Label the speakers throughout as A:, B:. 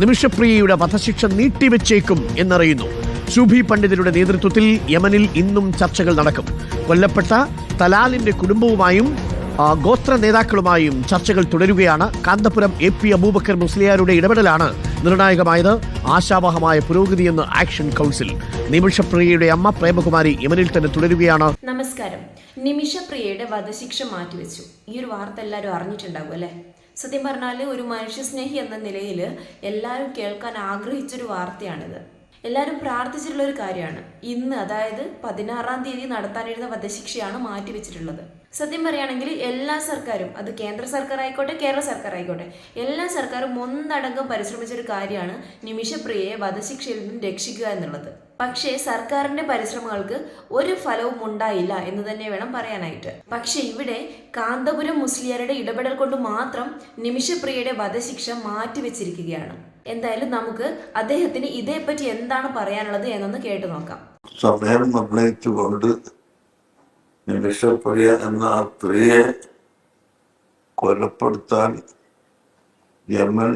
A: നിമിഷപ്രിയയുടെ വധശിക്ഷ നീട്ടിവെച്ചേക്കും എന്നറിയുന്നു. സുഭി പണ്ഡിതരുടെ നേതൃത്വത്തിൽ യമനിൽ ഇന്നും ചർച്ചകൾ നടക്കും. കൊല്ലപ്പെട്ട തലാലിന്റെ കുടുംബവുമായും ഗോത്ര നേതാക്കളുമായും ചർച്ചകൾ തുടരുകയാണ്. കാന്തപുരം എ പി അബൂബക്കർ മുസ്ലിയാരുടെ ഇടപെടലാണ് നിർണായകമായത് ആശാവഹമായ പുരോഗതിയെന്ന് ആക്ഷൻ കൗൺസിൽ. നിമിഷപ്രിയയുടെ അമ്മ പ്രേമകുമാരി യമനിൽ തന്നെ തുടരുകയാണ്.
B: നമസ്കാരം. നിമിഷപ്രിയയുടെ വധശിക്ഷ മാറ്റിവെച്ചു. ഈ ഒരു വാർത്ത എല്ലാവരും അറിഞ്ഞിട്ടുണ്ടാകും അല്ലേ? സത്യം പറഞ്ഞാൽ ഒരു മനുഷ്യസ്നേഹി എന്ന നിലയിൽ എല്ലാവരും കേൾക്കാൻ ആഗ്രഹിച്ചൊരു വാർത്തയാണിത്. എല്ലാവരും പ്രാർത്ഥിച്ചിട്ടുള്ള ഒരു കാര്യമാണ്. ഇന്ന് അതായത് പതിനാറാം തീയതി നടത്താനിരുന്ന വധശിക്ഷയാണ് മാറ്റിവെച്ചിട്ടുള്ളത്. സത്യം പറയുകയാണെങ്കിൽ എല്ലാ സർക്കാരും അത് കേന്ദ്ര സർക്കാർ ആയിക്കോട്ടെ കേരള സർക്കാർ ആയിക്കോട്ടെ എല്ലാ സർക്കാരും ഒന്നടങ്കം പരിശ്രമിച്ചൊരു കാര്യമാണ് നിമിഷപ്രിയയെ വധശിക്ഷയിൽ നിന്നും രക്ഷിക്കുക എന്നുള്ളത്. പക്ഷേ സർക്കാരിന്റെ പരിശ്രമങ്ങൾക്ക് ഒരു ഫലവും ഉണ്ടായില്ല എന്ന് തന്നെ വേണം പറയാനായിട്ട്. പക്ഷെ ഇവിടെ കാന്തപുരം മുസ്ലിയാരുടെ ഇടപെടൽ കൊണ്ട് മാത്രം നിമിഷപ്രിയയുടെ വധശിക്ഷ മാറ്റിവെച്ചിരിക്കുകയാണ്. എന്തായാലും നമുക്ക് അദ്ദേഹത്തിന് ഇതേപ്പറ്റി എന്താണ് പറയാനുള്ളത് എന്നൊന്ന് കേട്ടു നോക്കാം.
C: സമയം നിമിഷപ്രിയ എന്ന ആ സ്ത്രീയെ കൊലപ്പെടുത്താൻ യമൻ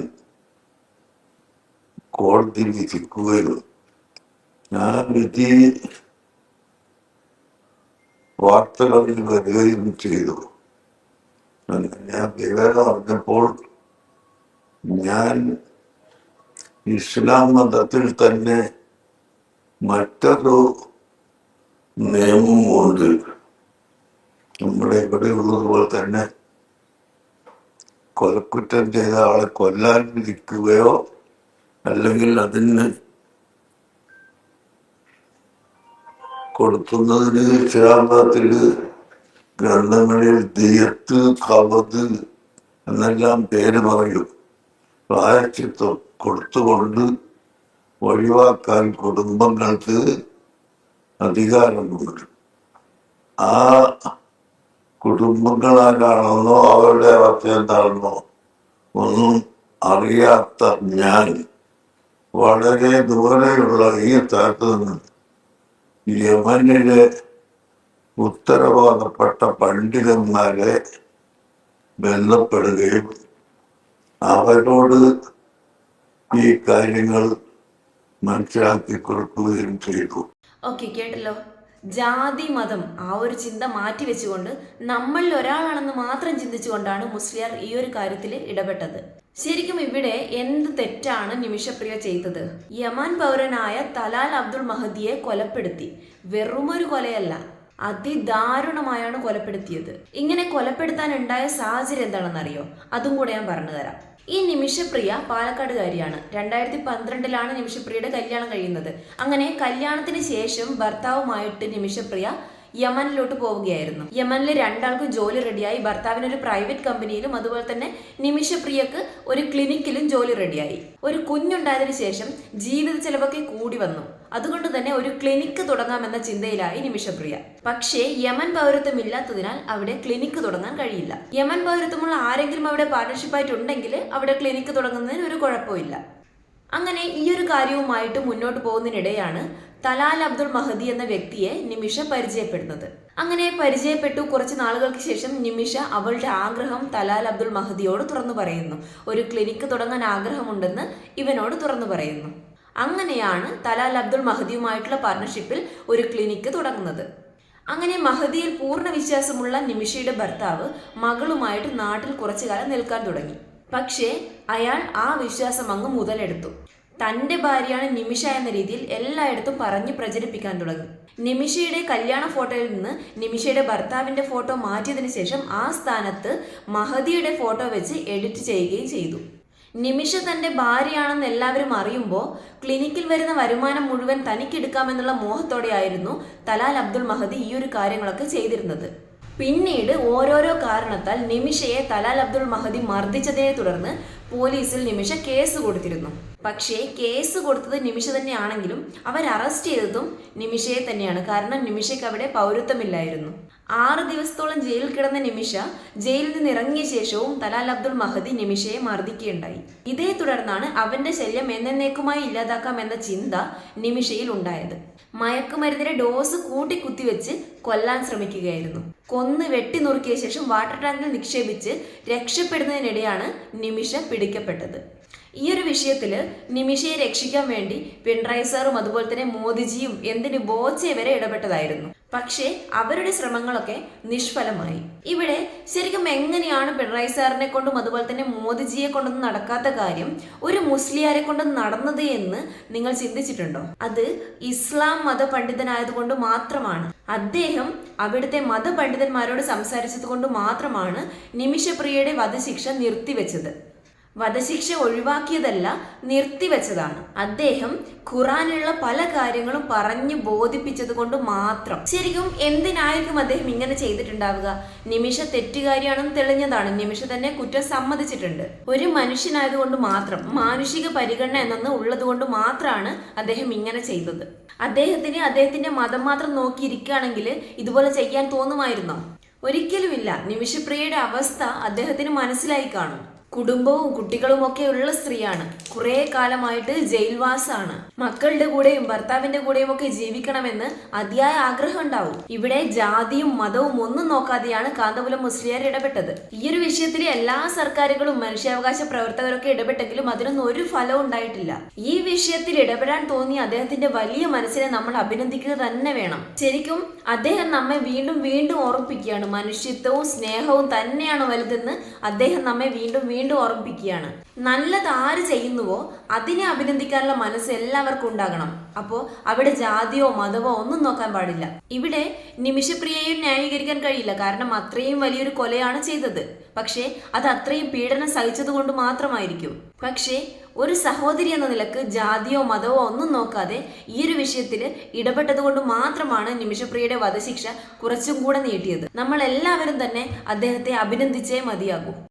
C: കോടതി വിധിക്കുകയും ആ വിധി വാർത്തകളിൽ വരികയും ചെയ്തു. ഞാൻ വിവരം അറിഞ്ഞപ്പോൾ ഞാൻ ഇസ്ലാം മതത്തിൽ തന്നെ മറ്റൊരു നിയമമുണ്ട്. നമ്മുടെ ഇവിടെ ഉള്ളതുപോലെ തന്നെ കൊലക്കുറ്റം ചെയ്ത ആളെ കൊല്ലാൻ വിധിക്കുകയോ അല്ലെങ്കിൽ അതിന് കൊടുക്കുന്നതിന് ഇസ്ലാമത്തിൽ ഗ്രന്ഥങ്ങളിൽ ദിയത്ത് കവത് എന്നെല്ലാം പേര് പറയും. പ്രായച്ചിത്വം കൊടുത്തുകൊണ്ട് ഒഴിവാക്കാൻ കുടുംബങ്ങൾക്ക് അധികാരമുണ്ട് ആ കുടുംബങ്ങളാരാണെന്നോ അവരുടെ അവസ്ഥ എന്താണെന്നോ ഒന്നും അറിയാത്ത ഞാൻ വളരെ ദൂരെയുള്ള ഈ സ്ഥലത്ത് നിന്ന് യമനിലെ ഉത്തരവാദപ്പെട്ട പണ്ഡിതന്മാരെ ബന്ധപ്പെടുകയും അവരോട് ഈ കാര്യങ്ങൾ മനസ്സിലാക്കി കൊടുക്കുകയും ചെയ്തു.
B: ഓക്കെ കേട്ടല്ലോ. ജാതി മതം ആ ഒരു ചിന്ത മാറ്റി വെച്ചുകൊണ്ട് നമ്മളിൽ ഒരാളാണെന്ന് മാത്രം ചിന്തിച്ചുകൊണ്ടാണ് മുസ്ലിയാർ ഈ ഒരു കാര്യത്തിൽ ഇടപെട്ടത്. ശരിക്കും ഇവിടെ എന്ത് തെറ്റാണ് നിമിഷപ്രിയ ചെയ്തത്? യമാൻ പൗരനായ തലാൽ അബ്ദുൾ മഹദിയെ കൊലപ്പെടുത്തി. വെറുമൊരു കൊലയല്ല അതിദാരുണമായാണ് കൊലപ്പെടുത്തിയത്. ഇങ്ങനെ കൊലപ്പെടുത്താൻ ഉണ്ടായ സാഹചര്യം എന്താണെന്നറിയോ? അതും കൂടെ ഞാൻ പറഞ്ഞു തരാം ഈ നിമിഷപ്രിയ പാലക്കാടുകാരിയാണ്. രണ്ടായിരത്തി പന്ത്രണ്ടിലാണ് നിമിഷപ്രിയയുടെ കല്യാണം കഴിയുന്നത്. അങ്ങനെ കല്യാണത്തിന് ശേഷം ഭർത്താവുമായിട്ട് നിമിഷപ്രിയ യമനിലോട്ട് പോവുകയായിരുന്നു. യമനിൽ രണ്ടാൾക്കും ജോലി റെഡിയായി ഭർത്താവിന് ഒരു പ്രൈവറ്റ് കമ്പനിയിലും അതുപോലെ തന്നെ നിമിഷപ്രിയക്ക് ഒരു ക്ലിനിക്കിലും ജോലി റെഡിയായി ഒരു കുഞ്ഞുണ്ടായതിനു ശേഷം ജീവിത ചെലവൊക്കെ കൂടി വന്നു. അതുകൊണ്ട് തന്നെ ഒരു ക്ലിനിക്ക് തുടങ്ങാമെന്ന ചിന്തയിലായി നിമിഷപ്രിയ. പക്ഷേ യമൻ പൗരത്വം ഇല്ലാത്തതിനാൽ അവിടെ ക്ലിനിക്ക് തുടങ്ങാൻ കഴിയില്ല. യമൻ പൗരത്വമുള്ള ആരെങ്കിലും അവിടെ പാർട്ണർഷിപ്പായിട്ട് ഉണ്ടെങ്കിൽ അവിടെ ക്ലിനിക്ക് തുടങ്ങുന്നതിന് ഒരു കുഴപ്പമില്ല അങ്ങനെ ഈ ഒരു കാര്യവുമായിട്ട് മുന്നോട്ട് പോകുന്നതിനിടെയാണ് തലാൽ അബ്ദുൾ മഹദി എന്ന വ്യക്തിയെ നിമിഷ പരിചയപ്പെടുന്നത്. അങ്ങനെ പരിചയപ്പെട്ടു. കുറച്ച് നാളുകൾക്ക് ശേഷം നിമിഷ അവളുടെ ആഗ്രഹം തലാൽ അബ്ദുൾ മഹദിയോട് തുറന്നു പറയുന്നു. ഒരു ക്ലിനിക്ക് തുടങ്ങാൻ ആഗ്രഹമുണ്ടെന്ന് ഇവനോട് തുറന്നു പറയുന്നു. അങ്ങനെയാണ് തലാൽ അബ്ദുൾ മഹദിയുമായിട്ടുള്ള പാർട്ണർഷിപ്പിൽ ഒരു ക്ലിനിക്ക് തുടങ്ങുന്നത്. അങ്ങനെ മഹദിയിൽ പൂർണ വിശ്വാസമുള്ള നിമിഷയുടെ ഭർത്താവ് മകളുമായിട്ട് നാട്ടിൽ കുറച്ചു കാലം നിൽക്കാൻ തുടങ്ങി. പക്ഷേ അയാൾ ആ വിശ്വാസം അങ്ങ് മുതലെടുത്തു. തന്റെ ഭാര്യയാണ് നിമിഷ എന്ന രീതിയിൽ എല്ലായിടത്തും പറഞ്ഞ് പ്രചരിപ്പിക്കാൻ തുടങ്ങി. നിമിഷയുടെ കല്യാണ ഫോട്ടോയിൽ നിന്ന് നിമിഷയുടെ ഭർത്താവിന്റെ ഫോട്ടോ മാറ്റിയതിന് ശേഷം ആ സ്ഥാനത്ത് മഹദിയുടെ ഫോട്ടോ വെച്ച് എഡിറ്റ് ചെയ്യുകയും ചെയ്തു. നിമിഷ തന്റെ ഭാര്യയാണെന്ന് എല്ലാവരും അറിയുമ്പോൾ ക്ലിനിക്കിൽ വരുന്ന വരുമാനം മുഴുവൻ തനിക്കെടുക്കാമെന്നുള്ള മോഹത്തോടെയായിരുന്നു തലാൽ അബ്ദുൾ മഹദി ഈ ഒരു കാര്യങ്ങളൊക്കെ ചെയ്തിരുന്നത്. പിന്നീട് ഓരോരോ കാരണത്താൽ നിമിഷയെ തലാൽ അബ്ദുൾ മഹദി മർദ്ദിച്ചതിനെ തുടർന്ന് പോലീസിൽ നിമിഷ കേസ് കൊടുത്തിരുന്നു. പക്ഷേ കേസ് കൊടുത്തത് നിമിഷ തന്നെയാണെങ്കിലും അവർ അറസ്റ്റ് ചെയ്തതും നിമിഷയെ തന്നെയാണ്. കാരണം നിമിഷയ്ക്ക് അവിടെ പൗരത്വമില്ലായിരുന്നു. ആറ് ദിവസത്തോളം ജയിലിൽ കിടന്ന നിമിഷ ജയിലിൽ നിന്ന് ഇറങ്ങിയ ശേഷവും തലാൽ അബ്ദുൾ മഹദി നിമിഷയെ മർദ്ദിക്കുകയുണ്ടായി. ഇതേ തുടർന്നാണ് അവന്റെ ശല്യം എന്നേക്കുമായി ഇല്ലാതാക്കാം എന്ന ചിന്ത നിമിഷയിൽ ഉണ്ടായത്. മയക്കുമരുന്നിന്റെ ഡോസ് കൂട്ടി കുത്തിവെച്ച് കൊല്ലാൻ ശ്രമിക്കുകയായിരുന്നു. കൊന്ന് വെട്ടി നുറുക്കിയ ശേഷം വാട്ടർ ടാങ്കിൽ നിക്ഷേപിച്ച് രക്ഷപ്പെടുന്നതിനിടെയാണ് നിമിഷ പിടിക്കപ്പെട്ടത്. ഈ ഒരു വിഷയത്തിൽ നിമിഷയെ രക്ഷിക്കാൻ വേണ്ടി പിണറായി സാറും അതുപോലെ തന്നെ മോദിജിയും എന്തിന് ബോച്ചെ വരെ ഇടപെട്ടതായിരുന്നു. പക്ഷേ അവരുടെ ശ്രമങ്ങളൊക്കെ നിഷ്ഫലമായി. ഇവിടെ ശരിക്കും എങ്ങനെയാണ് പിണറായി സാറിനെ കൊണ്ടും അതുപോലെ തന്നെ മോദിജിയെ കൊണ്ടൊന്നും നടക്കാത്ത കാര്യം ഒരു മുസ്ലിയാരെ കൊണ്ട് നടന്നത് എന്ന് നിങ്ങൾ ചിന്തിച്ചിട്ടുണ്ടോ? അത് ഇസ്ലാം മത പണ്ഡിതനായതുകൊണ്ട് മാത്രമാണ്. അദ്ദേഹം അവിടുത്തെ മതപണ്ഡിതന്മാരോട് സംസാരിച്ചത് കൊണ്ട് മാത്രമാണ് നിമിഷപ്രിയയുടെ വധശിക്ഷ നിർത്തിവെച്ചത്. വധശിക്ഷ ഒഴിവാക്കിയതല്ല നിർത്തിവെച്ചതാണ്. അദ്ദേഹം ഖുറാനിലുള്ള പല കാര്യങ്ങളും പറഞ്ഞു ബോധിപ്പിച്ചത് കൊണ്ട് മാത്രം. ശരിക്കും എന്തിനായിരിക്കും അദ്ദേഹം ഇങ്ങനെ ചെയ്തിട്ടുണ്ടാവുക? നിമിഷ തെറ്റുകാരിയാണെന്ന് തെളിഞ്ഞതാണ്. നിമിഷ തന്നെ കുറ്റം സമ്മതിച്ചിട്ടുണ്ട്. ഒരു മനുഷ്യനായതുകൊണ്ട് മാത്രം മാനുഷിക പരിഗണന എന്നത് ഉള്ളത് കൊണ്ട് മാത്രമാണ് അദ്ദേഹം ഇങ്ങനെ ചെയ്തത്. അദ്ദേഹത്തിന് അദ്ദേഹത്തിന്റെ മതം മാത്രം നോക്കിയിരിക്കുകയാണെങ്കിൽ ഇതുപോലെ ചെയ്യാൻ തോന്നുമായിരുന്നോ? ഒരിക്കലുമില്ല. നിമിഷപ്രിയയുടെ അവസ്ഥ അദ്ദേഹത്തിന് മനസ്സിലായി കാണും. കുടുംബവും കുട്ടികളും ഒക്കെ ഉള്ള സ്ത്രീയാണ്. കുറേ കാലമായിട്ട് ജയിൽവാസാണ്. മക്കളുടെ കൂടെയും ഭർത്താവിന്റെ കൂടെയും ഒക്കെ ജീവിക്കണമെന്ന് അതിയായ ആഗ്രഹം ഉണ്ടാവും. ഇവിടെ ജാതിയും മതവും ഒന്നും നോക്കാതെയാണ് കാന്തപുരം മുസ്ലിയാർ ഇടപെട്ടത്. ഈ ഒരു വിഷയത്തിൽ എല്ലാ സർക്കാരുകളും മനുഷ്യാവകാശ പ്രവർത്തകരൊക്കെ ഇടപെട്ടെങ്കിലും അതിനൊന്നും ഒരു ഫലവും ഉണ്ടായിട്ടില്ല. ഈ വിഷയത്തിൽ ഇടപെടാൻ തോന്നിയ അദ്ദേഹത്തിന്റെ വലിയ മനസ്സിനെ നമ്മൾ അഭിനന്ദിക്കുക തന്നെ വേണം. ശരിക്കും അദ്ദേഹം നമ്മെ വീണ്ടും വീണ്ടും ഓർമ്മിപ്പിക്കുകയാണ്. മനുഷ്യത്വവും സ്നേഹവും തന്നെയാണ് വലുതെന്ന് അദ്ദേഹം നമ്മെ വീണ്ടും വീണ്ടും ഓർമ്മിപ്പിക്കുകയാണ്. നല്ലത് ആര് ചെയ്യുന്നുവോ അതിനെ അഭിനന്ദിക്കാനുള്ള മനസ്സ് എല്ലാവർക്കും ഉണ്ടാകണം. അപ്പോൾ അവിടെ ജാതിയോ മതമോ ഒന്നും നോക്കാൻ പാടില്ല. ഇവിടെ നിമിഷപ്രിയയെ ന്യായീകരിക്കാൻ കഴിയില്ല. കാരണം അത്രയും വലിയൊരു കൊലയാണ് ചെയ്തത്. പക്ഷേ അത് അത്രയും പീഡനം സഹിച്ചത് കൊണ്ട് മാത്രമായിരിക്കും. പക്ഷേ ഒരു സഹോദരി എന്ന നിലയ്ക്ക് ജാതിയോ മതമോ ഒന്നും നോക്കാതെ ഈ ഒരു വിഷയത്തിൽ ഇടപെട്ടത് കൊണ്ട് മാത്രമാണ് നിമിഷപ്രിയയുടെ വധശിക്ഷ കുറച്ചും കൂടെ നീട്ടിയത്. നമ്മൾ എല്ലാവരും തന്നെ അദ്ദേഹത്തെ അഭിനന്ദിച്ചേ മതിയാകൂ.